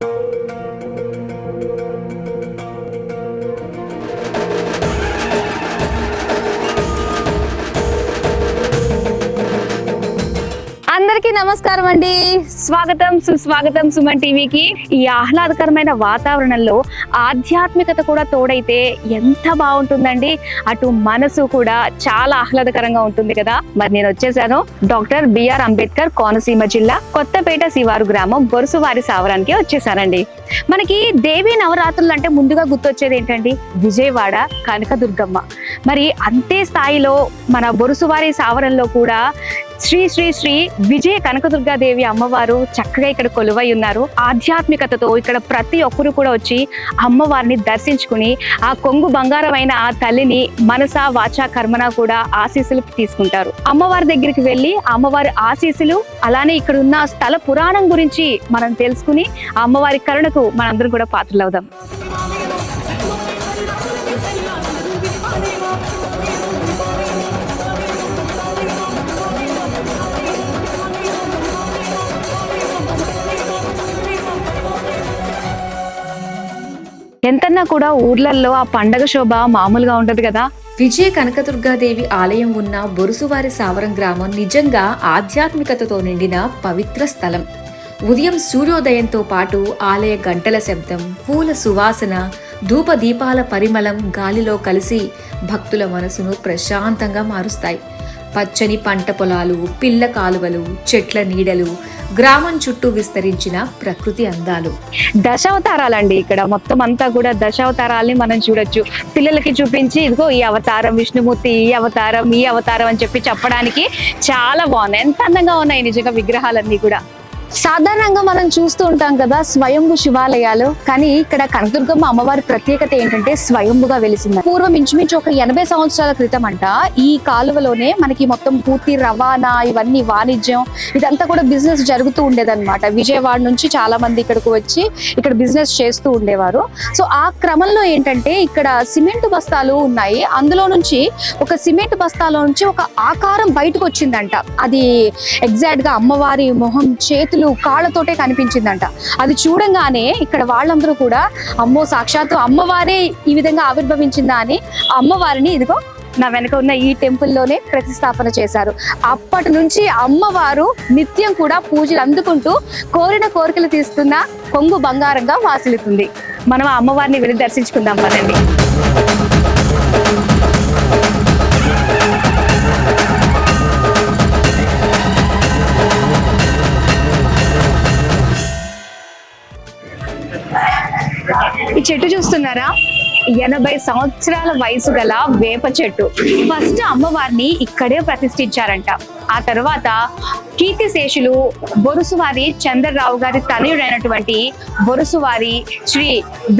అందరికీ నమస్కారం అండి. స్వాగతం సుస్వాగతం సుమన్ టీవీకి. ఈ ఆహ్లాదకరమైన వాతావరణంలో ఆధ్యాత్మికత కూడా తోడైతే ఎంత బాగుంటుందండి. అటు మనసు కూడా చాలా ఆహ్లాదకరంగా ఉంటుంది కదా. మరి నేను వచ్చేసాను డాక్టర్ బిఆర్ అంబేద్కర్ కోనసీమ జిల్లా కొత్తపేట శివారు గ్రామం బొరుసువారి సావరానికి వచ్చేసానండి. మనకి దేవి నవరాత్రులు అంటే ముందుగా గుర్తొచ్చేది ఏంటండి? విజయవాడ కనకదుర్గమ్మ. మరి అంతే స్థాయిలో మన బొరుసువారి సావరంలో కూడా శ్రీ శ్రీ శ్రీ విజయ కనకదుర్గాదేవి అమ్మవారు చక్కగా ఇక్కడ కొలువై ఉన్నారు. ఆధ్యాత్మికతతో ఇక్కడ ప్రతి ఒక్కరు కూడా వచ్చి అమ్మవారిని దర్శించుకుని ఆ కొంగు బంగారమైన ఆ తల్లిని మనస వాచ కర్మన కూడా ఆశీస్సులు తీసుకుంటారు. అమ్మవారి దగ్గరికి వెళ్ళి అమ్మవారి ఆశీస్సులు అలానే ఇక్కడ ఉన్న స్థల పురాణం గురించి మనం తెలుసుకుని అమ్మవారి కరుణకు మనందరం కూడా పాత్రలవుదాం. ఎంతన్నా కూడా ఊర్లలో ఆ పండగ శోభ మామూలుగా ఉండదు కదా. విజయ కనకదుర్గాదేవి ఆలయం ఉన్న బొరుసువారి సావరం గ్రామం నిజంగా ఆధ్యాత్మికతతో నిండిన పవిత్ర స్థలం. ఉదయం సూర్యోదయంతో పాటు ఆలయ గంటల శబ్దం పూల సువాసన ధూప దీపాల పరిమళం గాలిలో కలిసి భక్తుల మనసును ప్రశాంతంగా మారుస్తాయి. పచ్చని పంట పొలాలు పిల్ల కాలువలు చెట్ల నీడలు గ్రామం చుట్టూ విస్తరించిన ప్రకృతి అందాలు. దశావతారాలండి ఇక్కడ. మొత్తం అంతా కూడా దశావతారాల్ని మనం చూడొచ్చు. పిల్లలకి చూపించి ఇదిగో ఈ అవతారం విష్ణుమూర్తి ఈ అవతారం ఈ అవతారం అని చెప్పి చెప్పడానికి చాలా బాగున్నాయి. ఎంత అందంగా ఉన్నాయి నిజంగా విగ్రహాలన్నీ కూడా. సాధారణంగా మనం చూస్తూ ఉంటాం కదా స్వయంభు శివాలయాలు. కానీ ఇక్కడ కనకదుర్గమ్మ అమ్మవారి ప్రత్యేకత ఏంటంటే స్వయంభుగా వెలిసింది. పూర్వం ఇంచుమించు ఒక ఎనభై సంవత్సరాల క్రితం అంట ఈ కాలువలోనే మనకి మొత్తం పూర్తి రవాణా ఇవన్నీ వాణిజ్యం ఇదంతా కూడా బిజినెస్ జరుగుతూ ఉండేదన్నమాట. విజయవాడ నుంచి చాలా మంది ఇక్కడికి వచ్చి ఇక్కడ బిజినెస్ చేస్తూ ఉండేవారు. సో ఆ క్రమంలో ఏంటంటే ఇక్కడ సిమెంట్ బస్తాలు ఉన్నాయి. అందులో నుంచి ఒక సిమెంట్ బస్తాలో నుంచి ఒక ఆకారం బయటకు వచ్చిందంట. అది ఎగ్జాక్ట్గా అమ్మవారి మొహం చేతి చేతులు కాళ్ళతోటే కనిపించిందంట. అది చూడంగానే ఇక్కడ వాళ్ళందరూ కూడా అమ్మో సాక్షాత్తు అమ్మవారే ఈ విధంగా ఆవిర్భవించిందా అని అమ్మవారిని ఇదిగో నా వెనక ఉన్న ఈ టెంపుల్లోనే ప్రతిష్టాపన చేశారు. అప్పటి నుంచి అమ్మవారు నిత్యం కూడా పూజలు అందుకుంటూ కోరిన కోరికలు తీస్తున్న కొంగు బంగారంగా వాసిల్లుతుంది. మనం అమ్మవారిని వెళ్ళి దర్శించుకుందాం పదండి. చెట్టు చూస్తున్నారా? ఎనభై సంవత్సరాల వయసు గల వేప చెట్టు. ఫస్ట్ అమ్మవారిని ఇక్కడే ప్రతిష్ఠించారంట. ఆ తర్వాత కీర్తిశేషులు బొరుసువారి చంద్రరావు గారి తనయుడైనటువంటి బొరుసువారి శ్రీ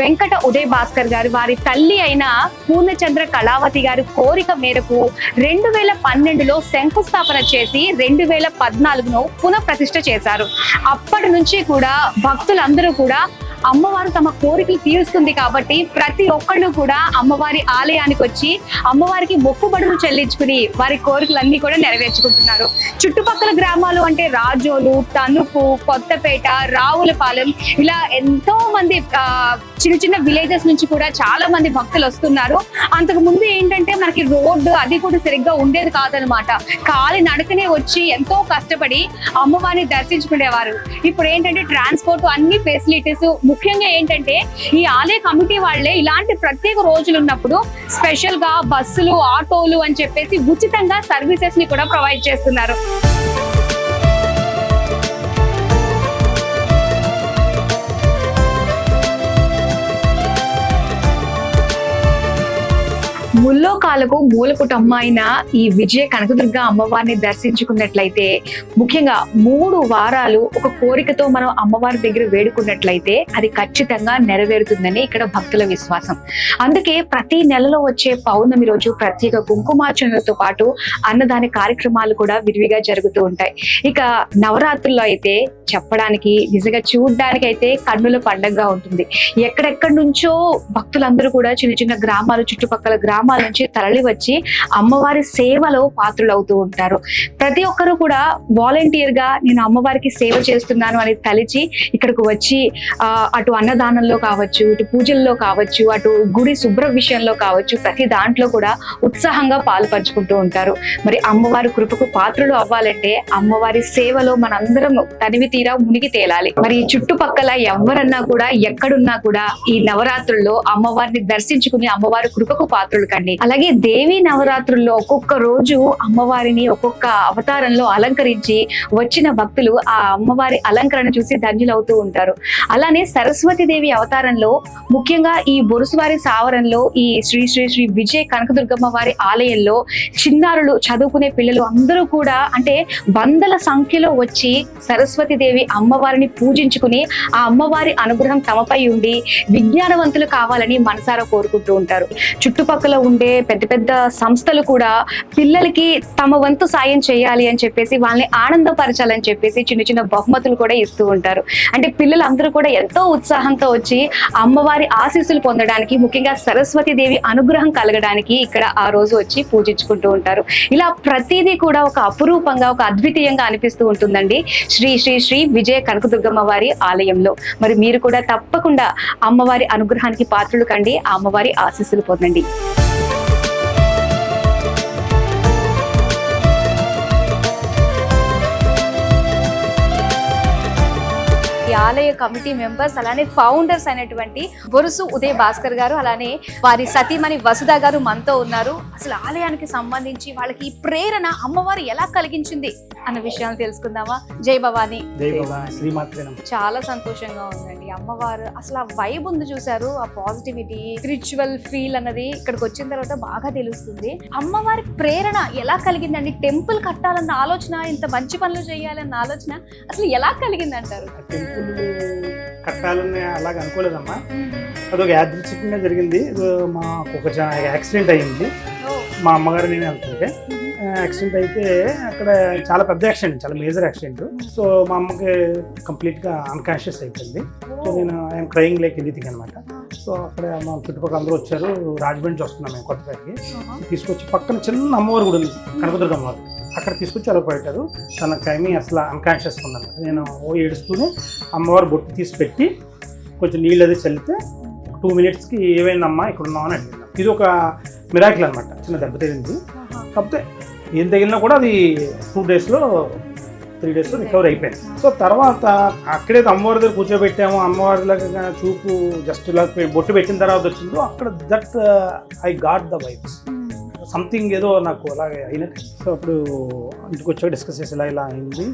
వెంకట ఉదయ్ భాస్కర్ గారు వారి తల్లి అయిన పూర్ణచంద్ర కళావతి గారి కోరిక మేరకు రెండు వేల పన్నెండులో శంకుస్థాపన చేసి రెండు వేల పద్నాలుగును పునఃప్రతిష్ఠ చేశారు. అప్పటి నుంచి కూడా భక్తులందరూ కూడా అమ్మవారు తమ కోరికలు తీరుస్తుంది కాబట్టి ప్రతి ఒక్కళ్ళు కూడా అమ్మవారి ఆలయానికి వచ్చి అమ్మవారికి మొక్కుబడులు చెల్లించుకుని వారి కోరికలన్నీ కూడా నెరవేర్చుకుంటున్నారు. చుట్టుపక్కల గ్రామాలు అంటే రాజోలు తణుకు కొత్తపేట రావులపాలెం ఇలా ఎంతో మంది ఆ, చిన్న చిన్న విలేజెస్ నుంచి కూడా చాలా మంది భక్తులు వస్తున్నారు. అంతకు ముందు ఏంటంటే మనకి రోడ్డు అది కూడా సరిగ్గా ఉండేది కాదనమాట కాలి నడకనే వచ్చి ఎంతో కష్టపడి అమ్మవారిని దర్శించుకునేవారు. ఇప్పుడు ఏంటంటే ట్రాన్స్పోర్ట్ అన్ని ఫెసిలిటీస్ ముఖ్యంగా ఏంటంటే ఈ ఆలయ కమిటీ వాళ్ళే ఇలాంటి ప్రత్యేక రోజులు ఉన్నప్పుడు స్పెషల్గా బస్సులు ఆటోలు అని చెప్పేసి ఉచితంగా సర్వీసెస్ని కూడా ప్రొవైడ్ చేస్తున్నారు. ముల్లోకాలకు మూలపుటమ్మ అయిన ఈ విజయ కనకదుర్గ అమ్మవారిని దర్శించుకున్నట్లయితే ముఖ్యంగా మూడు వారాలు ఒక కోరికతో మనం అమ్మవారి దగ్గర వేడుకున్నట్లయితే అది ఖచ్చితంగా నెరవేరుతుందని ఇక్కడ భక్తుల విశ్వాసం. అందుకే ప్రతి నెలలో వచ్చే పౌర్ణమి రోజు ప్రత్యేక కుంకుమార్చనలతో పాటు అన్నదాన కార్యక్రమాలు కూడా విరివిగా జరుగుతూ ఉంటాయి. ఇక నవరాత్రుల్లో అయితే చెప్పడానికి నిజంగా చూడడానికి అయితే కన్నుల పండగగా ఉంటుంది. ఎక్కడెక్కడి నుంచో భక్తులందరూ కూడా చిన్న చిన్న గ్రామాలు చుట్టుపక్కల గ్రామాలు గ్రామాల నుంచి తరలి వచ్చి అమ్మవారి సేవలో పాత్రులవుతూ ఉంటారు. ప్రతి ఒక్కరూ కూడా వాలంటీర్గా నేను అమ్మవారికి సేవ చేస్తున్నాను అని తలిచి ఇక్కడికి వచ్చి అటు అన్నదానంలో కావచ్చు ఇటు పూజల్లో కావచ్చు అటు గుడి శుభ్ర విషయంలో కావచ్చు ప్రతి దాంట్లో కూడా ఉత్సాహంగా పాల్పంచుకుంటూ ఉంటారు. మరి అమ్మవారి కృపకు పాత్రలు అవ్వాలంటే అమ్మవారి సేవలో మనందరం తనివి తీరా మునిగి తేలాలి. మరి చుట్టుపక్కల ఎవరన్నా కూడా ఎక్కడున్నా కూడా ఈ నవరాత్రుల్లో అమ్మవారిని దర్శించుకుని అమ్మవారి కృపకు పాత్రలు కండి. అలాగే దేవి నవరాత్రుల్లో ఒక్కొక్క రోజు అమ్మవారిని ఒక్కొక్క అవతారంలో అలంకరించి వచ్చిన భక్తులు ఆ అమ్మవారి అలంకరణ చూసి ధన్యులవుతూ ఉంటారు. అలానే సరస్వతి దేవి అవతారంలో ముఖ్యంగా ఈ బొరుసువారి సావరంలో ఈ శ్రీ శ్రీ శ్రీ విజయ కనకదుర్గమ్మ వారి ఆలయంలో చిన్నారులు చదువుకునే పిల్లలు అందరూ కూడా అంటే వందల సంఖ్యలో వచ్చి సరస్వతి దేవి అమ్మవారిని పూజించుకుని ఆ అమ్మవారి అనుగ్రహం తమపై ఉండి విజ్ఞానవంతులు కావాలని మనసారా కోరుకుంటూ ఉంటారు. చుట్టుపక్కల ఉండే పెద్ద పెద్ద సంస్థలు కూడా పిల్లలకి తమ వంతు సాయం చేయాలి అని చెప్పేసి వాళ్ళని ఆనందపరచాలని చెప్పేసి చిన్న చిన్న బహుమతులు కూడా ఇస్తూ ఉంటారు. అంటే పిల్లలు అందరూ కూడా ఎంతో ఉత్సాహంతో వచ్చి అమ్మవారి ఆశీస్సులు పొందడానికి ముఖ్యంగా సరస్వతి దేవి అనుగ్రహం కలగడానికి ఇక్కడ ఆ రోజు వచ్చి పూజించుకుంటూ ఉంటారు. ఇలా ప్రతిదీ కూడా ఒక అపురూపంగా ఒక అద్వితీయంగా అనిపిస్తూ ఉంటుందండి శ్రీ శ్రీ శ్రీ విజయ కనకదుర్గమ్మ వారి ఆలయంలో. మరి మీరు కూడా తప్పకుండా అమ్మవారి అనుగ్రహానికి పాత్రలు కండి ఆ అమ్మవారి ఆశీస్సులు పొందండి. ఆలయ కమిటీ మెంబర్స్ అలానే ఫౌండర్స్ అయినటువంటి బొరుసు ఉదయ్ భాస్కర్ గారు అలానే వారి సతీమణి వసుధ గారు మనతో ఉన్నారు. అసలు ఆలయానికి సంబంధించి వాళ్ళకి ఈ ప్రేరణ అమ్మవారు ఎలా కలిగించింది అన్న విషయాలు తెలుసుకుందామా? జై భవానీ. చాలా సంతోషంగా ఉందండి. అమ్మవారు అసలు ఆ వైబ్ ఉంది చూసారు ఆ పాజిటివిటీ స్పిరిచువల్ ఫీల్ అన్నది ఇక్కడికి వచ్చిన తర్వాత బాగా తెలుస్తుంది. అమ్మవారి ప్రేరణ ఎలా కలిగిందండి? టెంపుల్ కట్టాలన్న ఆలోచన ఇంత మంచి పనులు చేయాలన్న ఆలోచన అసలు ఎలా కలిగింది అంటారు ఆ టెంపుల్ కట్టాలని అలాగ అనుకోలేదమ్మా. అదొక యాదృచ్ఛికంగా జరిగింది. మాకు ఒక యాక్సిడెంట్ అయ్యింది. మా అమ్మగారు నేను వెళ్తుంటే యాక్సిడెంట్ అయితే అక్కడ చాలా పెద్ద యాక్సిడెంట్ చాలా మేజర్ యాక్సిడెంట్. సో మా అమ్మకి కంప్లీట్గా అన్కాన్షియస్ అయిపోయింది. సో నేను ఐఎమ్ క్రయింగ్ లైక్ ఎనీథింగ్ అనమాట సో అక్కడ మా చుట్టుపక్కల అందరూ వచ్చారు. రాజమండ్రి వస్తున్నాం మేము కొత్తపేటకి. తీసుకొచ్చి పక్కన చిన్న అమ్మవారు కూడా ఉంది. కనకదుర్గ అమ్మవారు అక్కడ తీసుకొచ్చి అలా పెట్టారు తన టైమి అసలు అన్కాన్షియస్ ఉందన్నమాట. నేను ఓ ఏడుస్తూనే అమ్మవారు బొట్టు తీసి పెట్టి కొంచెం నీళ్ళు అది చల్లితే టూ మినిట్స్కి ఏమైందమ్మా ఇక్కడ ఉన్నావు అని అడిగింది. ఇది ఒక మిరాకిల్ అనమాట చిన్న దెబ్బ తగిలింది. కాకపోతే ఏం తగిలినా కూడా అది టూ డేస్లో త్రీ డేస్లో రికవర్ అయిపోయింది. సో తర్వాత అక్కడైతే అమ్మవారి దగ్గర కూర్చోబెట్టాము. అమ్మవారి లాగా చూపు జస్ట్ ఇలా బొట్టు పెట్టిన తర్వాత వచ్చిందో అక్కడ that I got the vibes something ఏదో నాకు అలాగే అయినట్టు. సో అప్పుడు ఇంటికి వచ్చాక డిస్కస్ చేసి ఇలా ఇలా అయింది.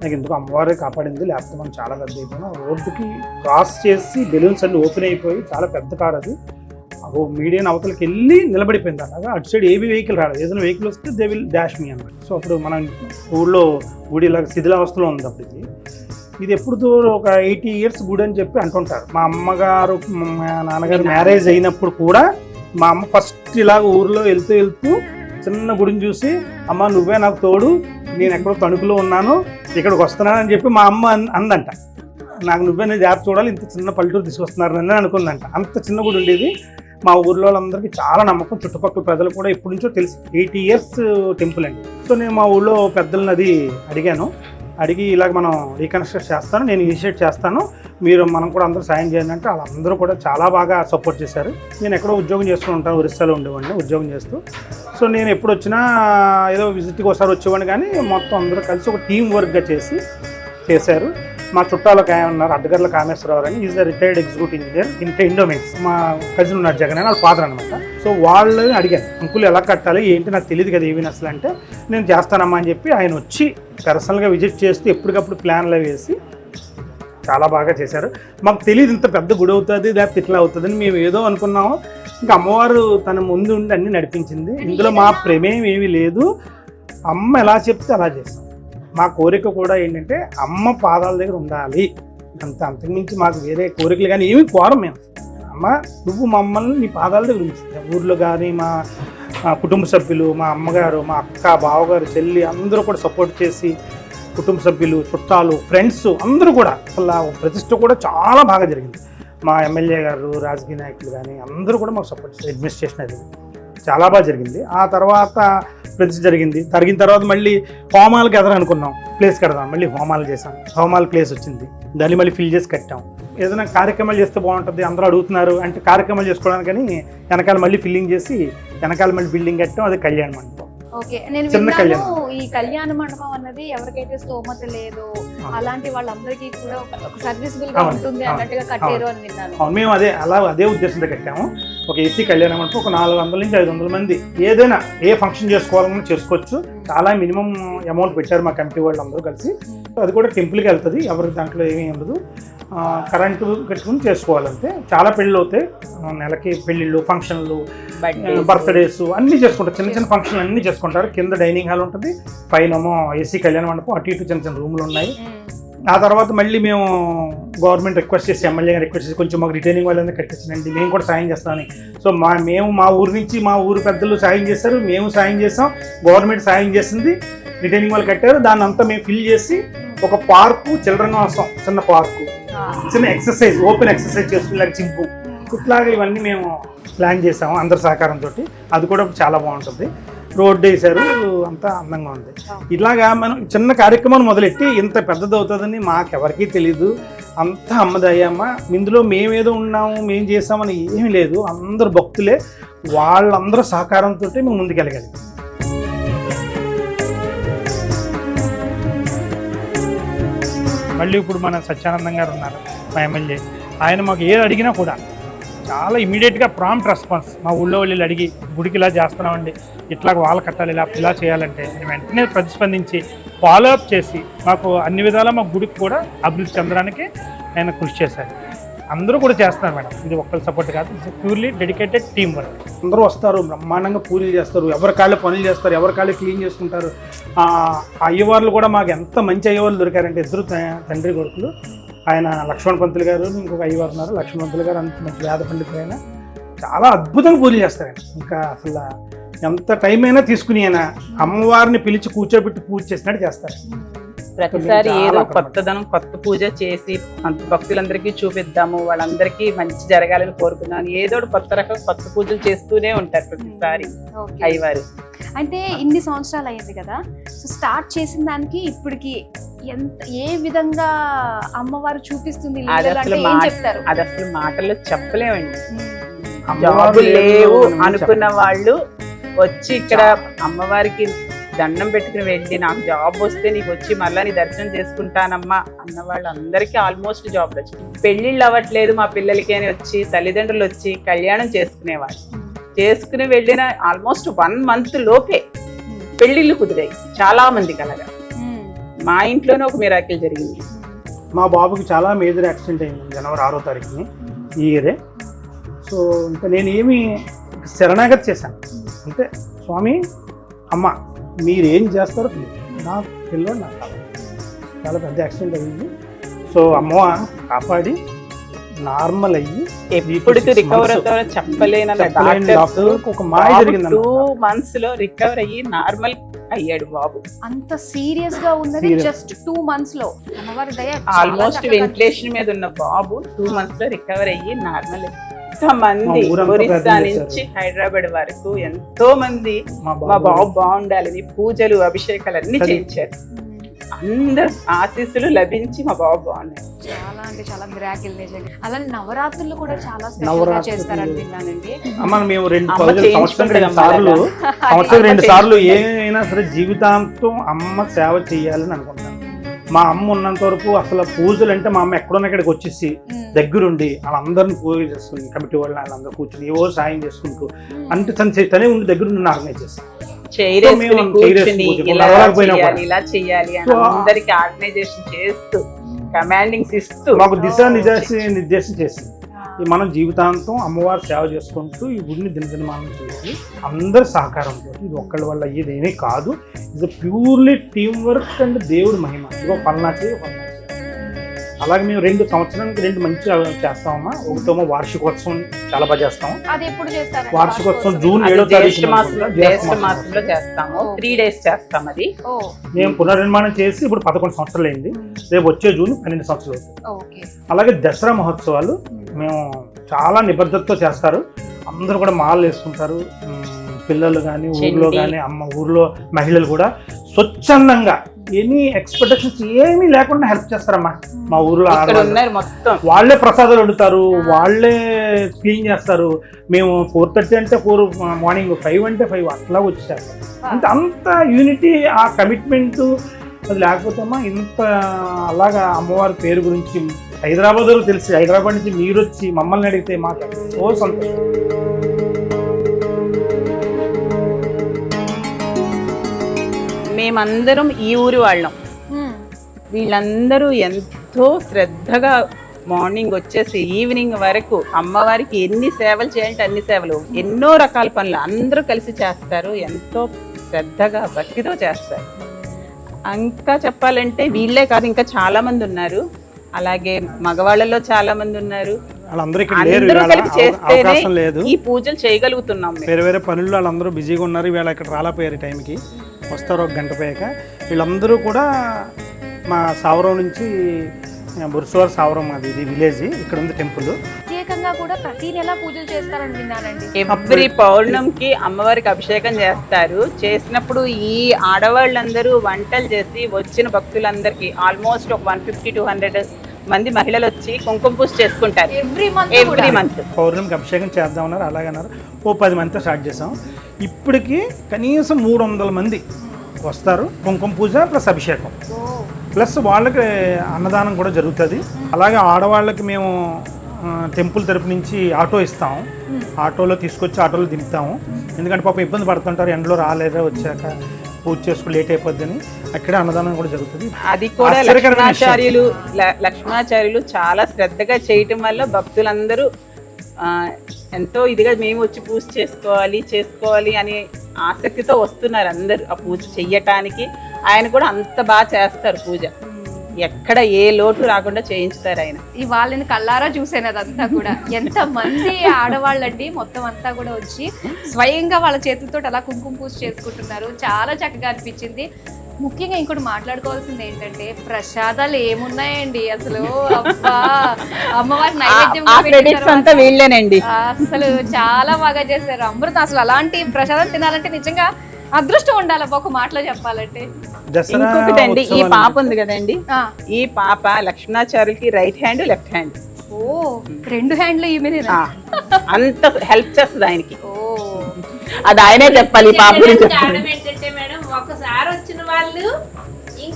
నాకు ఎందుకు అమ్మవారే కాపాడింది. లేకపోతే మనం చాలా పెద్ద అయిపోయినా. రోడ్డుకి క్రాస్ చేసి బెలూన్స్ అన్ని ఓపెన్ అయిపోయి చాలా పెద్ద కార్ అది. ఓ మీడియన్ అవతలకి వెళ్ళి నిలబడిపోయింది అలాగా. అటు సైడ్ ఏవి వెహికల్ రాలేదు. ఏదైనా వెహికల్ వస్తే దే విల్ డాష్ మీ అన్నమాట. సో అప్పుడు మనం ఊళ్ళో గుడి ఇలాగ శిథిలావస్థలో ఉంది అప్పుడు ఇది. ఇది ఎప్పుడు ఒక ఎయిటీ ఇయర్స్ గుడి అని చెప్పి అంటుంటారు. మా అమ్మగారు మా నాన్నగారు మ్యారేజ్ అయినప్పుడు కూడా మా అమ్మ ఫస్ట్ ఇలాగ ఊర్లో వెళ్తూ వెళ్తూ చిన్న గుడిని చూసి అమ్మ నువ్వే నాకు తోడు నేను ఎక్కడో తణుకులో ఉన్నాను ఇక్కడికి వస్తున్నానని చెప్పి మా అమ్మ అన్- అందంట. నాకు నువ్వే నేను జాబ్ చూడాలి ఇంత చిన్న పల్లెటూరు తీసుకొస్తున్నారని అనుకుందంట. అంత చిన్న గుడి ఉండేది. మా ఊర్లో వాళ్ళందరికీ చాలా నమ్మకం. చుట్టుపక్కల ప్రజలు కూడా ఎప్పటి నుంచో తెలుసు. ఎయిటీ ఇయర్స్ టెంపుల్ అండి. సో నేను మా ఊళ్ళో పెద్దలను అది అడిగాను. అడిగి ఇలాగ మనం రీకన్స్ట్రక్ట్ చేస్తాను నేను ఇనిషియేట్ చేస్తాను. మీరు మనం కూడా అందరూ సాయం చేయండి అంటే వాళ్ళందరూ కూడా చాలా బాగా సపోర్ట్ చేశారు. నేను ఎక్కడో ఉద్యోగం చేసుకుని ఉంటాను ఒరిస్సాలో ఉండేవాడిని ఉద్యోగం చేస్తూ. సో నేను ఎప్పుడు వచ్చినా ఏదో విజిట్కి ఒకసారి వచ్చేవాడిని కానీ మొత్తం అందరూ కలిసి ఒక టీం వర్క్గా చేసి చేశారు. మా చుట్టాలు ఒక ఆయన ఉన్నారు? అడ్డగర్ల కామేశ్వరరావు అని. Is the retired executive engineer in ఇండోమెన్స్ మా కజిన్ ఉన్నారు జగన్ అని వాళ్ళ ఫాదర్ అనమాట సో వాళ్ళని అడిగాను అంకుల్ ఎలా కట్టాలి? ఏంటి? నాకు తెలియదు కదా ఏవి అసలు అంటే నేను చేస్తానమ్మా అని చెప్పి ఆయన వచ్చి పర్సనల్గా విజిట్ చేస్తూ ఎప్పటికప్పుడు ప్లాన్లు వేసి చాలా బాగా చేశారు. మాకు తెలియదు ఇంత పెద్ద గుడి అవుతుంది లేకపోతే ఇట్లా అవుతుంది అని మేము ఏదో అనుకున్నాము. ఇంకా అమ్మవారు తన ముందు ఉండి అన్ని నడిపించింది. ఇందులో మా ప్రమేయం ఏమీ లేదు. అమ్మ ఎలా చెప్తే అలా చేస్తాం. మా కోరిక కూడా ఏంటంటే అమ్మ పాదాల దగ్గర ఉండాలి. అంత అంతకుమించి మాకు వేరే కోరికలు కానీ ఏమీ కోరం మేము. అమ్మ నువ్వు మమ్మల్ని నీ పాదాల దగ్గర ఉంచు ఊర్లో కానీ మా కుటుంబ సభ్యులు మా అమ్మగారు మా అక్క బావగారు చెల్లి అందరూ కూడా సపోర్ట్ చేసి కుటుంబ సభ్యులు చుట్టాలు ఫ్రెండ్స్ అందరూ కూడా అసలు ప్రతిష్ట కూడా చాలా బాగా జరిగింది. మా ఎమ్మెల్యే గారు రాజకీయ నాయకులు కానీ అందరూ కూడా మాకు సపోర్ట్ చేశారు అడ్మినిస్ట్రేషన్ అది. చాలా బాగా జరిగింది. ఆ తర్వాత ప్రతిష్ట జరిగింది. జరిగిన తర్వాత మళ్ళీ హోమాలకి ఎదరు అనుకున్నాం. ప్లేస్ కడదాం మళ్ళీ హోమాలు చేసాం హోమాల ప్లేస్ వచ్చింది. దాన్ని మళ్ళీ ఫిల్ చేసి కట్టాం. ఏదైనా కార్యక్రమాలు చేస్తే బాగుంటుంది అందరూ అడుగుతున్నారు అంటే కార్యక్రమాలు చేసుకోవడానికి కానీ వెనకాల మళ్ళీ ఫిల్లింగ్ చేసి వెనకాల మళ్ళీ బిల్డింగ్ కట్టాం అది కళ్యాణ మండపం. ఓకే నేను చిన్న విన్నాను ఈ కళ్యాణ మండపం అన్నది ఎవరికైతే స్తోమత లేదో. అలాంటి వాళ్ళందరికీ కూడా ఒక- సర్వీసబుల్గా ఉంటుంది అన్నట్టుగా కట్టారు అని విన్నాను. అవును మేము అదే అలా అదే ఉద్దేశంతో కట్టాము. ఒక ఏసీ కళ్యాణ మండపం ఒక నాలుగు వందల నుంచి ఐదు వందల మంది ఏదైనా ఏ ఫంక్షన్ చేసుకోవాలన్నా చేసుకోవచ్చు. చాలా మినిమం అమౌంట్ పెట్టారు మా కమిటీ వాళ్ళు అందరూ కలిసి అది కూడా టెంపుల్కి వెళ్తుంది. ఎవరికి దాంట్లో ఏమీ ఉండదు. కరెంటు కట్టుకుని చేసుకోవాలంటే చాలా పెళ్ళిళ్ళు అవుతాయి. నెలకి పెళ్ళిళ్ళు ఫంక్షన్లు బర్త్డేస్ అన్ని చేసుకుంటారు. చిన్న చిన్న ఫంక్షన్లు అన్ని చేసుకుంటారు. కింద డైనింగ్ హాల్ ఉంటుంది. పైన ఏసీ కళ్యాణ మండపం అటు ఇటు చిన్న చిన్న రూములు ఉన్నాయి. ఆ తర్వాత మళ్ళీ మేము గవర్నమెంట్ రిక్వెస్ట్ చేసి ఎమ్మెల్యే రిక్వెస్ట్ చేసి కొంచెం మాకు రిటైనింగ్ వాళ్ళని కట్టించండి. మేము కూడా సాయం చేస్తామని. సో మా మేము మా ఊరు నుంచి మా ఊరు పెద్దలు సాయం చేశారు మేము సాయం చేసాం గవర్నమెంట్ సాయం చేసింది రిటైనింగ్ వాళ్ళు కట్టారు. దాన్ని అంతా మేము ఫిల్ చేసి ఒక పార్కు చిల్డ్రన్ కోసం చిన్న పార్కు. చిన్న ఎక్సర్సైజ్ ఓపెన్ ఎక్సర్సైజ్ చేసుకునే చింపు ఇట్లాగా ఇవన్నీ మేము ప్లాన్ చేసాము అందరి సహకారంతో. అది కూడా చాలా బాగుంటుంది. రోడ్డు వేశారు. అంతా అందంగా ఉంది. ఇలాగా మనం చిన్న కార్యక్రమం మొదలెట్టి ఇంత పెద్దది అవుతుందని మాకెవరికీ తెలియదు అంతా అమ్మదయ్యమ్మ. ఇందులో మేమేదో ఉన్నాము మేం చేసామని ఏమీ లేదు. అందరు భక్తులే. వాళ్ళందరూ సహకారంతో మేము ముందుకెళ్ళగలిగాం మళ్ళీ ఇప్పుడు మన సత్యానందం గారు ఉన్నారు మా ఎమ్మెల్యే. ఆయన మాకు ఏది అడిగినా కూడా చాలా ఇమీడియట్గా ప్రాంప్ట్ రెస్పాన్స్ మా ఊళ్ళో వాళ్ళు అడిగి గుడికి ఇలా చేస్తున్నామండి. ఇట్లా వాళ్ళు కట్టాలి ఇలా ఇలా చేయాలంటే. నేను వెంటనే ప్రతిస్పందించి ఫాలో అప్ చేసి మాకు అన్ని విధాలా మా గుడికి కూడా అభివృద్ధి చెందడానికి ఆయన కృషి చేశారు అందరూ కూడా చేస్తున్నారు మేడం. ఇది ఒక్కరి సపోర్ట్ కాదు it's purely dedicated team work అందరూ వస్తారు బ్రహ్మాండంగా పూజలు చేస్తారు ఎవరి కాళ్ళు పనులు చేస్తారు ఎవరి కాళ్ళు క్లీన్ చేసుకుంటారు. అయ్యవార్లు కూడా మాకు ఎంత మంచి అయ్యవాళ్ళు దొరికారంటే ఇద్దరు తండ్రి కొడుకులు ఆయన లక్ష్మణ్ పంతులు గారు ఇంకొక అయ్యవారు ఉన్నారు లక్ష్మణ్ పంతులు గారు అంత మంచి వేద పండితులు ఆయన. చాలా అద్భుతంగా పూజలు చేస్తారు ఆయన. ఇంకా అసలు ఎంత టైం అయినా తీసుకుని ఆయన అమ్మవారిని పిలిచి కూర్చోబెట్టి పూజ చేసినట్టు చేస్తారు. ప్రతిసారి ఏదో కొత్తదనం కొత్త పూజ చేసి అంత భక్తులందరికీ చూపిద్దాము వాళ్ళందరికీ మంచి జరగాలని కోరుకున్నాను ఏదో కొత్త రకం కొత్త పూజలు చేస్తూనే ఉంటారు ప్రతిసారి ఓకే. అయ్యవారు. అంటే ఇన్ని సంవత్సరాలు అయ్యింది కదా సో స్టార్ట్ చేసిన దానికి ఇప్పటికి ఎంత ఏ విధంగా అమ్మవారు చూపిస్తుంది అది అసలు అంటే ఏం మా- చెప్తారు? అది అసలు మాటల్లో చెప్పలేమండి. లేదు లేవు అని అనుకున్న. వాళ్ళు వచ్చి ఇక్కడ అమ్మవారికి దండం పెట్టుకుని వెళ్ళి నాకు జాబ్ వస్తే నీకు వచ్చి మళ్ళీ నీ దర్శనం చేసుకుంటానమ్మా అన్న వాళ్ళందరికీ ఆల్మోస్ట్ జాబ్లు వచ్చింది పెళ్ళిళ్ళు అవ్వట్లేదు మా పిల్లలకి అని వచ్చి తల్లిదండ్రులు వచ్చి కళ్యాణం చేసుకునేవాళ్ళు. చేసుకుని వెళ్ళిన ఆల్మోస్ట్ వన్ మంత్ లోపే పెళ్ళిళ్ళు కుదిరాయి. చాలా మంది కలగా. మా ఇంట్లోనే ఒక మిరాకిల్ జరిగింది. మా బాబుకి చాలా మేజర్ యాక్సిడెంట్ అయింది జనవరి ఆరో తారీఖుని ఈ ఇయరే సో ఇంకా నేను ఏమి శరణాగతి చేశాను. అంటే స్వామి అమ్మ మీరు ఏం చేస్తారో నా పిల్లోడు నాకు కావాలి చాలా పెద్ద యాక్సిడెంట్ అయింది. సో అమ్మ కాపాడి నార్మల్ అయ్యి ఎప్పటికి రికవర్ అవుతారో చెప్పలేని ఒక మాయ జరిగింది టూ మంత్స్లో రికవర్ అయ్యి నార్మల్ అయ్యాడు బాబు. అంత సీరియస్గా ఉన్నది. జస్ట్ టూ మంత్స్లో. అమ్మవారి దయ చాలా ఆల్మోస్ట్ వెంటిలేషన్ మీద ఉన్న బాబు టూ మంత్స్లో రికవర్ అయ్యి నార్మల్ మంది మా ఊరంతా ఒరిస్సా నుంచి హైదరాబాద్ వరకు ఎంతో మంది మా బాబు బాగుండాలని పూజలు అభిషేకాలు అన్ని చేయించారు. అందరు ఆశీస్సులు లభించి మా బాబు బాగున్నాయి చాలా అంటే చాలా మిరాకిల్ నిజంగా. అలానే నవరాత్రులు కూడా చాలా స్పెషల్గా. చేస్తారని విన్నానండి. అమ్మ మేము రెండు సంవత్సరం రెండు సార్లు సంవత్సరం రెండు సార్లు ఏమైనా సరే జీవితాంతం అమ్మ సేవ చేయాలని అనుకుంటాను మా అమ్మ ఉన్నంత వరకు అసలు పూజలు అంటే మా అమ్మ ఎక్కడున్న ఇక్కడికి వచ్చేసి దగ్గరుండి వాళ్ళందరిని పూజ చేసుకుని కమిటీ వాళ్ళని వాళ్ళందరూ కూర్చుని ఏవో సాయం చేసుకుంటూ అంటే తను తనే ఉండి దగ్గర ఆర్గనైజ్ చేస్తాను చేయాలి చేస్తూ కమాండింగ్స్ ఇస్తూ. మాకు దిశ నిర్దేశ నిర్దేశం చేసింది. మనం జీవితాంతం అమ్మవారి సేవ చేసుకుంటూ ఈ గుడిని దినదినమానం చేసి అందరి సహకారంతో ఇది ఒక్కళ్ళ వల్ల ఏమీ కాదు. ఇది ప్యూర్లీ టీం వర్క్ అండ్ దేవుడి మహిమ. ఇదిగో పల్నా చేయి పల్నా చేయి అలాగే మేము రెండు సంవత్సరానికి రెండు మంచి చేస్తామమ్మా. ఒకటేమో వార్షికోత్సవం చాలా బాగా చేస్తాం. అది ఎప్పుడు చేస్తారు వార్షికోత్సవం జూన్ ఏడో తారీఖు చేస్తాము. త్రీ డేస్ చేస్తాం అది. ఓ. మేము పునర్నిర్మాణం చేసి ఇప్పుడు పదకొండు సంవత్సరాలు అయింది. రేపు వచ్చే జూన్ పన్నెండు సంవత్సరాలు. అవుతుంది ఓకే. అలాగే దసరా మహోత్సవాలు మేము చాలా నిబద్ధతతో చేస్తారు. అందరూ కూడా మాలలు వేసుకుంటారు. పిల్లలు కానీ ఊర్లో. కానీ అమ్మ ఊర్లో మహిళలు కూడా స్వచ్ఛందంగా ఎనీ ఎక్స్పెక్టేషన్స్ ఏమీ లేకుండా హెల్ప్ చేస్తారమ్మా. మా ఊర్లో మొత్తం. వాళ్ళే ప్రసాదాలు వండుతారు వాళ్ళే క్లీన్ చేస్తారు. మేము ఫోర్ థర్టీ అంటే ఫోర్ మార్నింగ్ ఫైవ్ అంటే ఫైవ్ అట్లా వచ్చారు అంటే అంత యూనిటీ ఆ కమిట్మెంట్ అది లేకపోతే అమ్మా ఇంత అలాగా అమ్మవారి పేరు గురించి హైదరాబాద్లో తెలిసి. హైదరాబాద్ నుంచి మీరు వచ్చి మమ్మల్ని అడిగితే మాకు ఎంతో సంతోషం. మేమందరం ఈ ఊరి వాళ్ళం. వీళ్ళందరూ ఎంతో శ్రద్ధగా మార్నింగ్ వచ్చేసి ఈవినింగ్ వరకు అమ్మవారికి ఎన్ని సేవలు చేయాలంటే అన్ని సేవలు. ఎన్నో రకాల పనులు అందరూ కలిసి చేస్తారు. ఎంతో శ్రద్ధగా భక్తితో చేస్తారు. ఇంకా చెప్పాలంటే వీళ్ళే కాదు ఇంకా చాలా మంది ఉన్నారు. అలాగే మగవాళ్ళలో చాలా మంది ఉన్నారు. చేస్తేనే లేదు. ఈ పూజలు చేయగలుగుతున్నాం వేరే వేరే పనుల్లో వాళ్ళందరూ బిజీగా ఉన్నారు. వీళ్ళ ఇక్కడ రాలేపోయారు టైంకి. వస్తారు ఒక గంట పోయాక. వీళ్ళందరూ కూడా మా సావరం నుంచి బుర్సువారి సావరం అది ఇది విలేజ్. ఇక్కడ ఉంది టెంపుల్. ప్రత్యేకంగా కూడా ప్రతి నెల పూజలు చేస్తారని విన్నానండి. ఎవ్రీ పౌర్ణమికి అమ్మవారికి అభిషేకం చేస్తారు. చేసినప్పుడు ఈ ఆడవాళ్ళందరూ వంటలు చేసి వచ్చిన భక్తులందరికీ ఆల్మోస్ట్ ఒక వన్ ఫిఫ్టీ టూ హండ్రెడ్ మంది మహిళలు వచ్చి కుంకుమ పూజ చేసుకుంటారు. ఎవ్రీ మంత్ ఎవ్రీ మంత్ పౌర్ణమికి అభిషేకం చేద్దామన్నారు అలాగన్నారు. ఓ పది మందితో స్టార్ట్ చేసాం ఇప్పటికి కనీసం మూడు వందల మంది వస్తారు కుంకుమ పూజ ప్లస్ అభిషేకం. ప్లస్ వాళ్ళకి అన్నదానం కూడా జరుగుతుంది. అలాగే ఆడవాళ్ళకి మేము టెంపుల్ తరపు నుంచి ఆటో ఇస్తాం. ఆటోలో తీసుకొచ్చి ఆటోలో దింపుతాము. ఎందుకంటే పాపం ఇబ్బంది పడుతుంటారు ఎండలో రాలేదా వచ్చాక. పూజ చేసుకుని లేట్ అయిపోద్దని అక్కడే అన్నదానం కూడా జరుగుతుంది. అది కూడా. లక్ష్మణాచార్యులు లక్ష్మణాచార్యులు చాలా శ్రద్ధగా చేయటం వల్ల భక్తులందరూ ఆ, ఎంతో ఇదిగా మేము వచ్చి పూజ చేసుకోవాలి చేసుకోవాలి అని ఆసక్తితో వస్తున్నారు అందరూ. ఆ పూజ చెయ్యటానికి ఆయన కూడా అంత బాగా చేస్తారు పూజ. ఎక్కడ ఏ లోటు రాకుండా చేయించుతారు ఆయన. ఈ వాళ్ళని కల్లారా చూసాను అదంతా కూడా. ఎంత మంది ఆడవాళ్ళండి మొత్తం అంతా కూడా వచ్చి స్వయంగా వాళ్ళ చేతులతో అలా కుంకుమ పూజ చేసుకుంటున్నారు. చాలా చక్కగా అనిపించింది. ముఖ్యంగా ఇంకోటి మాట్లాడుకోవాల్సింది ఏంటంటే ప్రసాదాలు ఏమున్నాయండి అసలు? అబ్బా! అమ్మవారి నైవేద్యం వీళ్ళేనండి. అసలు చాలా బాగా చేశారు. అమృతం అసలు అలాంటి ప్రసాదం తినాలంటే నిజంగా అదృష్టం ఉండాలి ఒక మాటలో చెప్పాలంటే. దసరా ఇంకొకటి అండి ఈ పాప ఉంది కదండి. ఆ, ఈ పాప లక్ష్మణాచార్యులకి రైట్ హ్యాండ్ లెఫ్ట్ హ్యాండ్. ఓ రెండు హ్యాండ్లు ఈమెనేనా అంత హెల్ప్ చేస్తుంది ఆయనకి. ఓ. అది ఆయనే చెప్పాలి ఈ పాప గురించి ఒకసారి వచ్చిన వాళ్ళు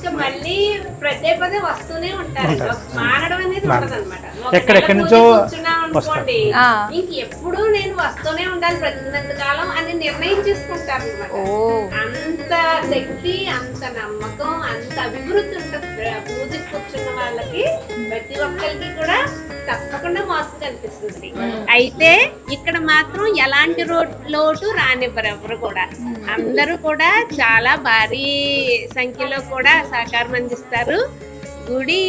ఇంకా మళ్ళీ పదే పదే వస్తూనే ఉంటారు. మారడం అనేది ఉండదు అనమాట ఎక్కడెక్కడి నుంచో అనుకోండి. ఇంక ఎప్పుడూ నేను వస్తూనే ఉండాలి ప్రతినంత కాలం అని నిర్ణయం చేసుకుంటారు అనమాట అంత శక్తి అంత నమ్మకం అంత అభివృద్ధి ఉంటుంది. పూజకి కూర్చున్న వాళ్ళకి ప్రతి ఒక్కరికి కూడా తప్పకుండా మోసం కనిపిస్తుంది. అయితే ఇక్కడ మాత్రం ఎలాంటి రో- లోటు రానివ్వరు ఎవరు కూడా. అందరూ కూడా చాలా భారీ సంఖ్యలో కూడా సహకారం అందిస్తారు. గుడి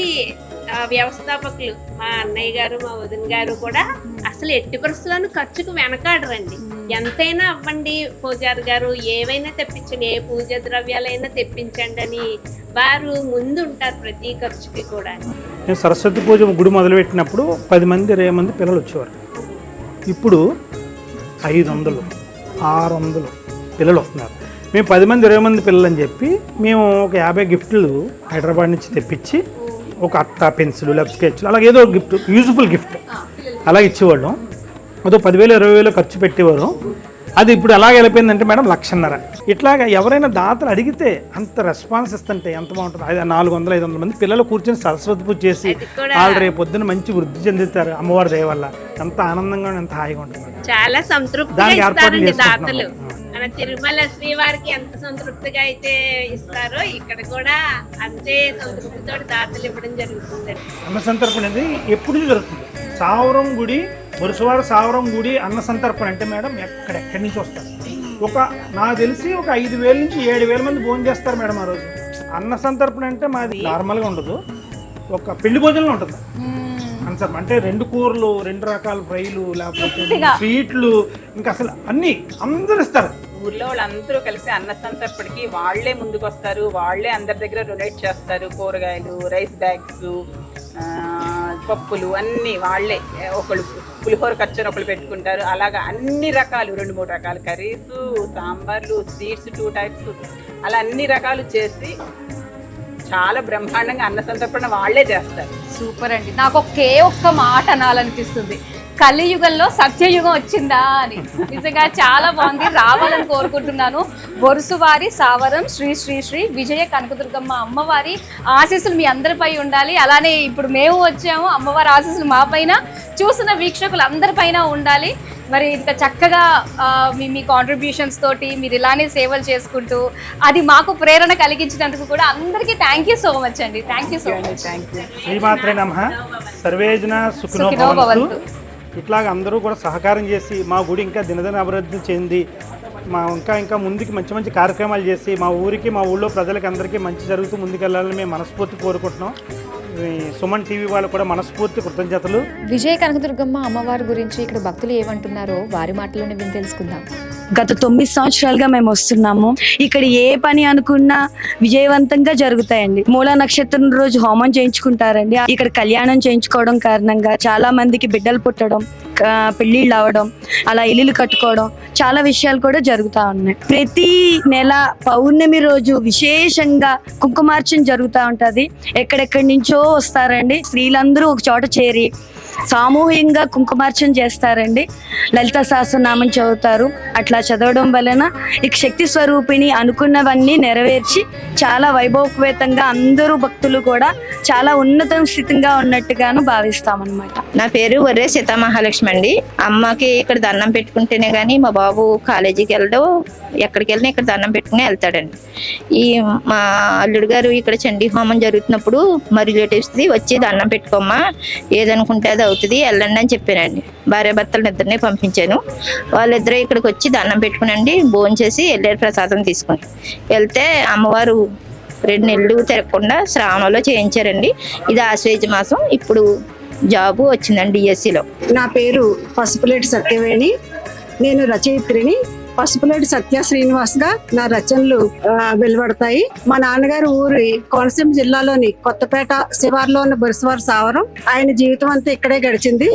వ్యవస్థాపకులు మా అన్నయ్య గారు మా వదిన గారు కూడా అసలు ఎట్టి పరిస్థితుల్లోనూ ఖర్చుకు వెనకాడరండి. ఎంతైనా అవ్వండి పూజారి గారు ఏవైనా తెప్పించండి ఏ పూజ ద్రవ్యాలైనా తెప్పించండి అని వారు ముందు ఉంటారు ప్రతి ఖర్చుకి కూడా. నేను సరస్వతి పూజ గుడి మొదలుపెట్టినప్పుడు పది మంది ఇరవై మంది పిల్లలు వచ్చేవారు. ఇప్పుడు ఐదు వందలు ఆరు వందలు పిల్లలు వస్తున్నారు. మేము పది మంది ఇరవై మంది పిల్లలు అని చెప్పి మేము ఒక యాభై గిఫ్ట్లు హైదరాబాద్ నుంచి తెప్పించి ఒక అట్ట పెన్సిల్ లేకపోతే స్కెచ్లు అలాగే ఏదో గిఫ్ట్ యూజ్ఫుల్ గిఫ్ట్ అలా ఇచ్చేవాళ్ళం. అదో పదివేలు ఇరవై వేలు ఖర్చు పెట్టేవారు. అది ఇప్పుడు ఎలాగ వెళ్ళిపోయిందంటే మేడం లక్షన్నర. ఇట్లాగా ఎవరైనా దాతలు అడిగితే అంత రెస్పాన్స్ ఇస్తుంటే ఎంత బాగుంటుంది? అది నాలుగు వందల ఐదు వందల మంది పిల్లలు కూర్చొని సరస్వతి పూజ చేసి వాళ్ళు రేపు పొద్దున్న మంచి వృద్ధి చెందుతారు అమ్మవారి దయ వల్ల. ఎంత ఆనందంగా ఎంత హాయిగా ఉంటుంది. చాలా సంతృప్తిగా దానికి ఏర్పాట్లు మన తిరుమల శ్రీవారికి ఎంత సంతృప్తిగా అయితే ఇస్తారో ఇక్కడ కూడా అంతే సంతృప్తితో దాతలు ఇవ్వడం జరుగుతుంది. అన్న సంతర్పణ అనేది ఎప్పుడు జరుగుతుంది? సావరం గుడి వరుసవాడ సావరం గుడి అన్న సంతర్పణ అంటే మేడం ఎక్కడెక్కడి నుంచి వస్తారు? ఒక నాకు తెలిసి ఒక ఐదు వేల నుంచి ఏడు వేల మంది భోజనం చేస్తారు మేడం ఆ రోజు. అన్న సంతర్పణ అంటే మాది నార్మల్గా ఉండదు. ఒక పెళ్ళి భోజనంలో ఉంటుంది. అన్సర్ అంటే రెండు కూరలు రెండు రకాల ఫ్రైలు లేకపోతే స్వీట్లు ఇంకా అసలు అన్ని అందరు ఇస్తారు. ఊర్లో వాళ్ళందరూ కలిసి అన్న సంతర్పణకి వాళ్ళే ముందుకు వస్తారు వాళ్ళే అందరి దగ్గర డొనేట్ చేస్తారు. కూరగాయలు రైస్ బ్యాగ్స్ పప్పులు అన్నీ వాళ్ళే. ఒకళ్ళు పులిహోర ఖర్చుని ఒకళ్ళు పెట్టుకుంటారు. అలాగా అన్ని రకాలు రెండు మూడు రకాల. కర్రీస్ సాంబార్లు స్వీట్స్ టూ టైప్స్. అలా అన్ని రకాలు చేసి చాలా బ్రహ్మాండంగా అన్న సంతర్పణ వాళ్ళే చేస్తారు. సూపర్ అండి. నాకు ఒకే ఒక్క మాట అనాలనిపిస్తుంది. కలియుగంలో సత్యయుగం వచ్చిందా అని. నిజంగా చాలా బాగుంది. రావాలని కోరుకుంటున్నాను. బొరుసువారి సావరం శ్రీ శ్రీ శ్రీ విజయ కనకదుర్గమ్మ అమ్మవారి ఆశీస్సులు మీ అందరిపై ఉండాలి. అలానే ఇప్పుడు మేము వచ్చాము. అమ్మవారి ఆశీస్సులు మా పైన చూసిన వీక్షకులు అందరిపైన ఉండాలి. మరి ఇంత చక్కగా మీ మీ కాంట్రిబ్యూషన్స్ తోటి మీరు ఇలానే సేవలు చేసుకుంటూ అది మాకు ప్రేరణ కలిగించినందుకు కూడా అందరికీ థ్యాంక్ యూ సో మచ్ అండి. థ్యాంక్ యూ సో మచ్ శ్రీమాత్రే నమ. సర్వేజన సుఖినో భవంతు. ఇట్లాగ అందరూ కూడా సహకారం చేసి మా గుడి ఇంకా దినదిన అభివృద్ధి చెంది మా ఇంకా ఇంకా ముందుకు మంచి మంచి కార్యక్రమాలు చేసి మా ఊరికి మా ఊళ్ళో ప్రజలకి అందరికీ మంచి జరుగుతూ ముందుకెళ్ళాలని మేము మనస్ఫూర్తి కోరుకుంటున్నాం. సుమన్ టీవీ వాళ్ళు కూడా మనస్ఫూర్తి కృతజ్ఞతలు. విజయ కనకదుర్గమ్మ అమ్మవారి గురించి ఇక్కడ భక్తులు ఏమంటున్నారో వారి మాటలోనే విని తెలుసుకుందాం. గత తొమ్మిది సంవత్సరాలుగా మేము వస్తున్నాము. ఇక్కడ ఏ పని అనుకున్నా విజయవంతంగా జరుగుతాయండి. మూల నక్షత్రం రోజు హోమం చేయించుకుంటారండి. ఇక్కడ కళ్యాణం చేయించుకోవడం కారణంగా చాలా మందికి బిడ్డలు పుట్టడం పెళ్ళిళ్ళు అవడం అలా ఇల్లులు కట్టుకోవడం చాలా విషయాలు కూడా జరుగుతూ ఉన్నాయి. ప్రతి నెల పౌర్ణమి రోజు విశేషంగా కుంకుమార్చన జరుగుతూ ఉంటది. ఎక్కడెక్కడి నుంచో వస్తారండి. స్త్రీలందరూ ఒక చోట చేరి సామూహికంగా కుంకుమార్చన చేస్తారండి. లలిత సహస్రనామం చదువుతారు. అట్లా చదవడం వలన ఇక శక్తి స్వరూపిణి అనుకున్నవన్నీ నెరవేర్చి చాలా వైభవపేతంగా అందరూ భక్తులు కూడా చాలా ఉన్నత స్థితిగా ఉన్నట్టుగాను భావిస్తామన్నమాట. నా పేరు వర్రే సీతామహాలక్ష్మి అండి. అమ్మకి ఇక్కడ దండం పెట్టుకుంటేనే కానీ మా బాబు కాలేజీకి వెళ్ళడం ఎక్కడికి వెళ్ళినా ఇక్కడ దండం పెట్టుకుని వెళ్తాడండి. ఈ మా అల్లుడు గారు ఇక్కడ చండీ హోమం జరుగుతున్నప్పుడు మరి రిలేటివ్స్ది వచ్చి దండం పెట్టుకోమ్మా. ఏదనుకుంటే అది అవుతుంది వెళ్ళండి అని చెప్పానండి. భార్య భర్తలను ఇద్దరిని పంపించాను. వాళ్ళిద్దరే ఇక్కడికి వచ్చి దండం పెట్టుకునండి భోజనం చేసి వెళ్ళారు ప్రసాదం తీసుకుని. వెళ్తే అమ్మవారు రెండు నెలలు తిరగకుండా శ్రావణంలో చేయించారండి. ఇది ఆశ్వేజ మాసం ఇప్పుడు జాబు వచ్చిందండి డిఎస్సిలో నా పేరు పసుపులేటి సత్యవేణి. నేను రచయిత్రిని. పసుపులేటి సత్య శ్రీనివాస్గా నా రచనలు వెలువడతాయి. మా నాన్నగారు ఊరి కోనసీమ జిల్లాలోని కొత్తపేట శివార్లో ఉన్న బురసవారి సావరం. ఆయన జీవితం అంతా ఇక్కడే గడిచింది.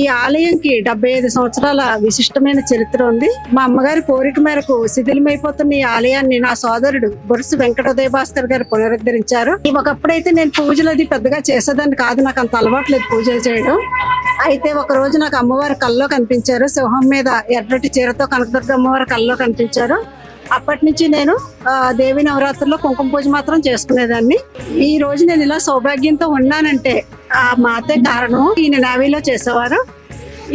ఈ ఆలయంకి డెబ్బై ఐదు సంవత్సరాల విశిష్టమైన చరిత్ర ఉంది. మా అమ్మగారి కోరిక మేరకు శిథిలమైపోతున్న ఈ ఆలయాన్ని నా సోదరుడు బొరుసు వెంకటోదయ భాస్కర్ గారు పునరుద్ధరించారు. ఒకప్పుడైతే నేను పూజలు అది పెద్దగా చేసేదాన్ని కాదు. నాకు అంత అలవాట్లేదు పూజలు చేయడం. అయితే ఒక రోజు నాకు అమ్మవారి కల్లో కనిపించారు. సింహం మీద ఎర్రటి చీరతో కనకదుర్గ అమ్మవారి కల్లో కనిపించారు. అప్పటి నుంచి నేను దేవి నవరాత్రుల్లో కుంకుమ పూజ మాత్రం చేసుకునేదాన్ని. ఈ రోజు నేను ఇలా సౌభాగ్యంతో ఉన్నానంటే ఆ మాతే కారణం. ఈయన నావీలో చేసేవారు.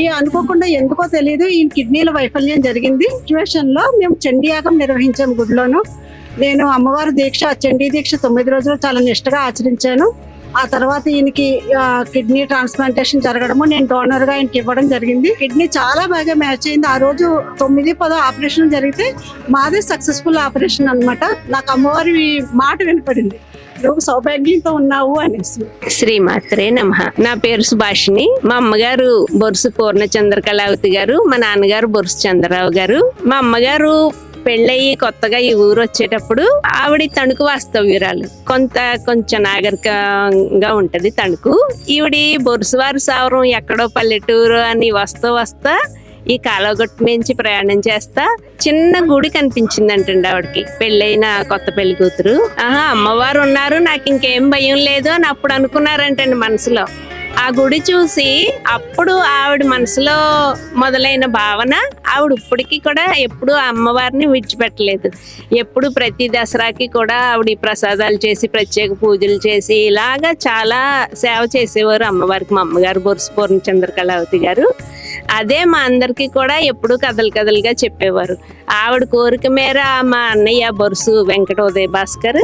ఈ అనుకోకుండా ఎందుకో తెలియదు ఈయన కిడ్నీల వైఫల్యం జరిగింది. సిచ్యువేషన్లో మేము చండీయాగం నిర్వహించాము గుడిలోను. నేను అమ్మవారి దీక్ష చండీ దీక్ష తొమ్మిది రోజులు చాలా నిష్టగా ఆచరించాను. ఆ తర్వాత ఈయనకి కిడ్నీ ట్రాన్స్ప్లాంటేషన్ జరగడము నేను డోనర్గా ఆయనకి ఇవ్వడం జరిగింది. కిడ్నీ చాలా బాగా మ్యాచ్ అయింది. ఆ రోజు తొమ్మిది పదో ఆపరేషన్ జరిగితే మాదే సక్సెస్ఫుల్ ఆపరేషన్ అనమాట నాకు అమ్మవారి మాట వినపడింది. నువ్వు సౌభాగ్యంతో ఉన్నావు అనేసి. శ్రీమాత్రే నమ. నా పేరు సుభాషిణి. మా అమ్మగారు బొరుసు పూర్ణచంద్ర కళావతి గారు మా నాన్నగారు బొరుసు చంద్రరావు గారు. మా అమ్మగారు పెళ్ళయి కొత్తగా ఈ ఊరు వచ్చేటప్పుడు ఆవిడ తణుకు వాస్తవ్యురాలు. కొంత కొంచెం నాగరికంగా ఉంటది తణుకు. ఈవిడి బొరుసువారి సావరం ఎక్కడో పల్లెటూరు అని వస్తూ వస్తా ఈ కాలవగట్టు నుంచి ప్రయాణం చేస్తా చిన్న గుడి కనిపించిందంటండి ఆవిడకి. పెళ్ళైన కొత్త పెళ్ళి కూతురు. ఆహా అమ్మవారు ఉన్నారు నాకు ఇంకేం భయం లేదు అని అప్పుడు అనుకున్నారంటండి మనసులో. ఆ గుడి చూసి అప్పుడు ఆవిడ మనసులో మొదలైన భావన ఆవిడ ఇప్పటికీ కూడా ఎప్పుడు అమ్మవారిని విడిచిపెట్టలేదు. ఎప్పుడు ప్రతి దసరాకి కూడా ఆవిడ ఈ ప్రసాదాలు చేసి ప్రత్యేక పూజలు చేసి ఇలాగా చాలా సేవ చేసేవారు అమ్మవారికి మా అమ్మగారు బొరుసు పూర్ణ చంద్రకళావతి గారు. అదే మా అందరికీ కూడా ఎప్పుడు కథలు కథలుగా చెప్పేవారు. ఆవిడ కోరిక మేర మా అన్నయ్య బొరుసు వెంకటోదయ భాస్కర్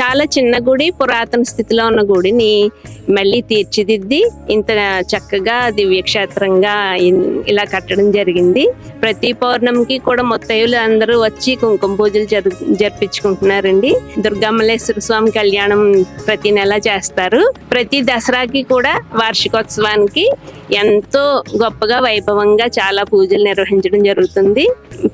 చాలా చిన్న గుడి పురాతన స్థితిలో ఉన్న గుడిని మళ్ళీ తీర్చిదిద్ది ఇంత చక్కగా దివ్యక్షేత్రంగా ఇలా కట్టడం జరిగింది. ప్రతి పౌర్ణమికి కూడా మొత్తయులు అందరూ వచ్చి కుంకుమ పూజలు జరు జరిపించుకుంటున్నారండి. దుర్గమ్మలేశ్వర స్వామి కళ్యాణం ప్రతి నెల చేస్తారు. ప్రతి దసరాకి కూడా వార్షికోత్సవానికి ఎంతో గొప్పగా వైభవంగా చాలా పూజలు నిర్వహించడం జరుగుతుంది.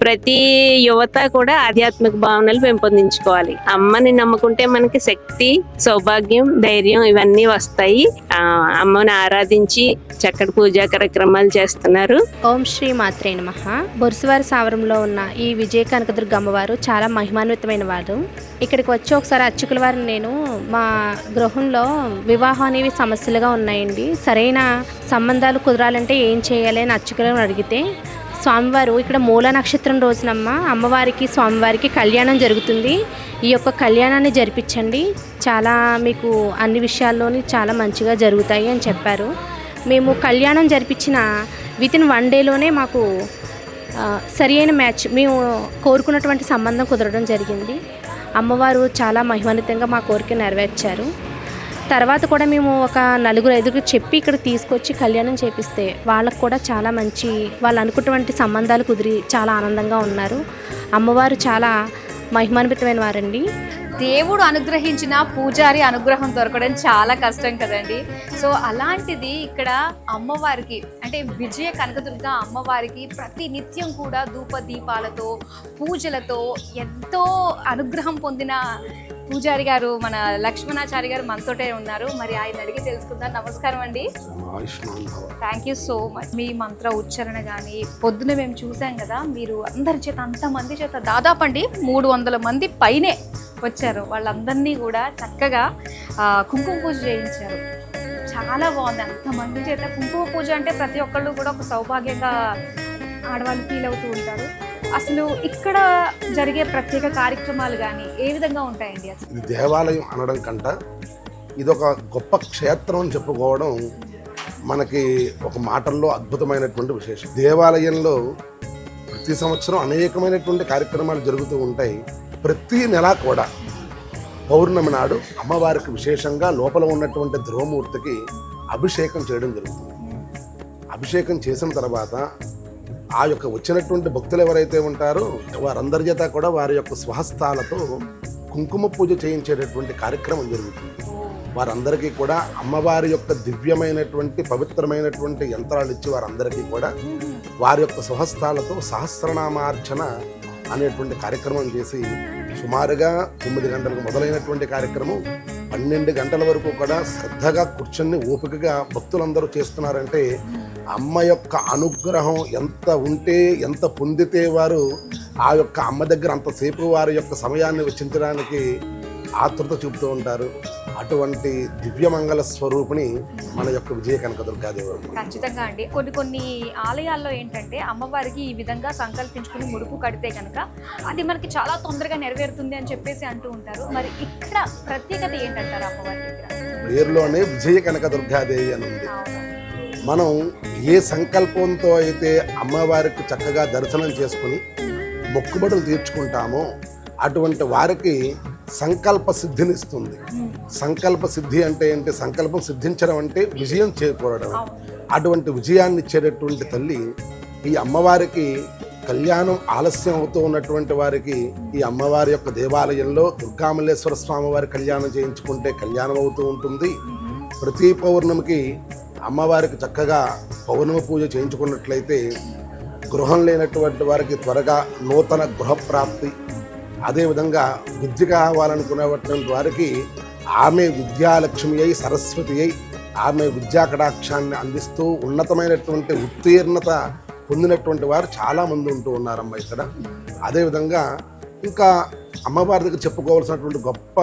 ప్రతి యువత కూడా ఆధ్యాత్మిక భావనలు పెంపొందించుకోవాలి. అమ్మని నమ్ముకుంటే మనకి శక్తి సౌభాగ్యం ధైర్యం ఇవన్నీ వస్తాయి. ఆ, అమ్మని ఆరాధించి చక్కటి పూజా కార్యక్రమాలు చేస్తున్నారు. ఓం శ్రీ మాత్రే నమ. బొరుసువారి సావరంలో ఉన్న ఈ విజయ కనకదుర్గ అమ్మవారు చాలా మహిమాన్వితమైన వారు. ఇక్కడికి వచ్చి ఒకసారి అర్చకుల వారిని నేను మా గృహంలో వివాహం అనేవి సమస్యలుగా ఉన్నాయండి. సరైన సంబంధాలు కుదరాలంటే ఏం చేయాలి అని అర్చకులను అడిగితే స్వామివారు ఇక్కడ మూల నక్షత్రం రోజునమ్మ అమ్మవారికి స్వామివారికి కళ్యాణం జరుగుతుంది. ఈ యొక్క కళ్యాణాన్ని జరిపించండి. చాలా మీకు అన్ని విషయాల్లోని చాలా మంచిగా జరుగుతాయి అని చెప్పారు. మేము కళ్యాణం జరిపించిన విత్ ఇన్ వన్ డేలోనే మాకు సరి అయిన మ్యాచ్ మేము కోరుకున్నటువంటి సంబంధం కుదరడం జరిగింది. అమ్మవారు చాలా మహిమాన్వితంగా మా కోరిక నెరవేర్చారు. తర్వాత కూడా మేము ఒక నలుగురు ఐదుగురు చెప్పి ఇక్కడ తీసుకొచ్చి కళ్యాణం చేపిస్తే వాళ్ళకు కూడా చాలా మంచి వాళ్ళు అనుకున్నటువంటి సంబంధాలు కుదిరి చాలా ఆనందంగా ఉన్నారు. అమ్మవారు చాలా మహిమాన్వితమైన వారండి. దేవుడు అనుగ్రహించిన పూజారి అనుగ్రహం దొరకడం చాలా కష్టం కదండి. సో అలాంటిది ఇక్కడ అమ్మవారికి అంటే విజయ కనకదుర్గ అమ్మవారికి ప్రతి నిత్యం కూడా ధూప దీపాలతో పూజలతో ఎంతో అనుగ్రహం పొందిన పూజారి గారు మన లక్ష్మణాచారి గారు మనతోటే ఉన్నారు. మరి ఆయన అడిగి తెలుసుకుందాం. నమస్కారం అండి. థ్యాంక్ యూ సో మచ్ మీ మంత్ర ఉచ్చారణ కానీ పొద్దున మేము చూసాం కదా మీరు అందరి చేత అంతమంది చేత దాదాపు అండి మూడు వందల మంది పైనే వచ్చారు. వాళ్ళందరినీ కూడా చక్కగా కుంకుమ పూజ చేయించారు. చాలా బాగుంది. అంతమంది చేత కుంకుమ పూజ అంటే ప్రతి ఒక్కళ్ళు కూడా ఒక సౌభాగ్యంగా ఆడవాళ్ళు ఫీల్ అవుతూ ఉంటారు. అసలు ఇక్కడ జరిగే ప్రత్యేక కార్యక్రమాలు కానీ ఏ విధంగా ఉంటాయండి అసలు? ఇది దేవాలయం అనడం కంట ఇది ఒక గొప్ప క్షేత్రం అని చెప్పుకోవడం మనకి ఒక మాటల్లో అద్భుతమైనటువంటి విశేషం. దేవాలయంలో ప్రతి సంవత్సరం అనేకమైనటువంటి కార్యక్రమాలు జరుగుతూ ఉంటాయి. ప్రతి నెల కూడా పౌర్ణమి నాడు అమ్మవారికి విశేషంగా లోపల ఉన్నటువంటి ధ్రువమూర్తికి అభిషేకం చేయడం జరుగుతుంది. అభిషేకం చేసిన తర్వాత ఆ యొక్క వచ్చినటువంటి భక్తులు ఎవరైతే ఉంటారో వారందరి చేత కూడా వారి యొక్క స్వహస్తాలతో కుంకుమ పూజ చేయించేటటువంటి కార్యక్రమం జరుగుతుంది. వారందరికీ కూడా అమ్మవారి యొక్క దివ్యమైనటువంటి పవిత్రమైనటువంటి యంత్రాలు ఇచ్చి వారందరికీ కూడా వారి యొక్క స్వహస్తాలతో సహస్రనామార్చన అనేటువంటి కార్యక్రమం చేసి సుమారుగా తొమ్మిది గంటలకు మొదలైనటువంటి కార్యక్రమం పన్నెండు గంటల వరకు కూడా శ్రద్ధగా కూర్చొని ఓపికగా భక్తులందరూ చేస్తున్నారంటే అమ్మ యొక్క అనుగ్రహం ఎంత ఉంటే ఎంత పొందితే వారు ఆ యొక్క అమ్మ దగ్గర అంతసేపు వారి యొక్క సమయాన్ని వెచ్చించడానికి ఆతృత చూపుతూ ఉంటారు. అటువంటి దివ్యమంగళ స్వరూపిణి మన యొక్క విజయ కనకదుర్గాదేవి ఖచ్చితంగా అండి. కొన్ని కొన్ని ఆలయాల్లో ఏంటంటే అమ్మవారికి ఈ విధంగా సంకల్పించుకుని ముడుపు కడితే కనుక అది మనకి చాలా తొందరగా నెరవేరుతుంది అని చెప్పేసి అంటూ ఉంటారు. మరి ఇక్కడ ప్రత్యేకత ఏంటంటారు అమ్మవారి పేరులోనే విజయ కనకదుర్గాదేవి అని ఉంది. మనం ఏ సంకల్పంతో అయితే అమ్మవారికి చక్కగా దర్శనం చేసుకుని మొక్కుబడులు తీర్చుకుంటామో అటువంటి వారికి సంకల్ప సిద్ధినిస్తుంది సంకల్ప సిద్ధి అంటే ఏంటి? సంకల్పం సిద్ధించడం అంటే విజయం చేకూరడం. అటువంటి విజయాన్ని ఇచ్చేటటువంటి తల్లి ఈ అమ్మవారికి కళ్యాణం ఆలస్యం అవుతూ ఉన్నటువంటి వారికి ఈ అమ్మవారి యొక్క దేవాలయంలో దుర్గామల్లేశ్వర స్వామి వారి కళ్యాణం చేయించుకుంటే కళ్యాణం అవుతూ ఉంటుంది. ప్రతి పౌర్ణమికి అమ్మవారికి చక్కగా పౌర్ణమి పూజ చేయించుకున్నట్లయితే గృహం లేనటువంటి వారికి త్వరగా నూతన గృహప్రాప్తి అదేవిధంగా విద్య కావాలనుకునేటువంటి వారికి ఆమె విద్యాలక్ష్మి అయి సరస్వతి అయి ఆమె విద్యా కటాక్షాన్ని అందిస్తూ ఉన్నతమైనటువంటి ఉత్తీర్ణత పొందినటువంటి వారు చాలామంది ఉంటూ ఉన్నారమ్మ ఇక్కడ. అదేవిధంగా ఇంకా అమ్మవారి దగ్గర చెప్పుకోవాల్సినటువంటి గొప్ప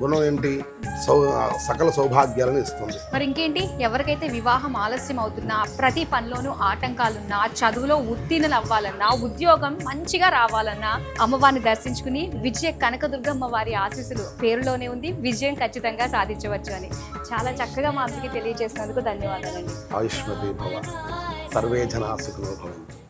గుణం ఏంటి? సౌ సకల సౌభాగ్యాలను ఇస్తుంది. మరి ఇంకేంటి? ఎవరికైతే వివాహం ఆలస్యం అవుతున్నా ప్రతి పనిలోనూ ఆటంకాలున్నా చదువులో ఉత్తీర్ణులు అవ్వాలన్నా ఉద్యోగం మంచిగా రావాలన్నా అమ్మవారిని దర్శించుకుని విజయ కనకదుర్గమ్మ వారి ఆశీస్సులు పేరులోనే ఉంది. విజయం ఖచ్చితంగా సాధించవచ్చు అని. చాలా చక్కగా మా అందరికీ తెలియజేసినందుకు ధన్యవాదాలండి. ఆయుష్మతి భవ. సర్వే జనా సుఖినో భవంతు.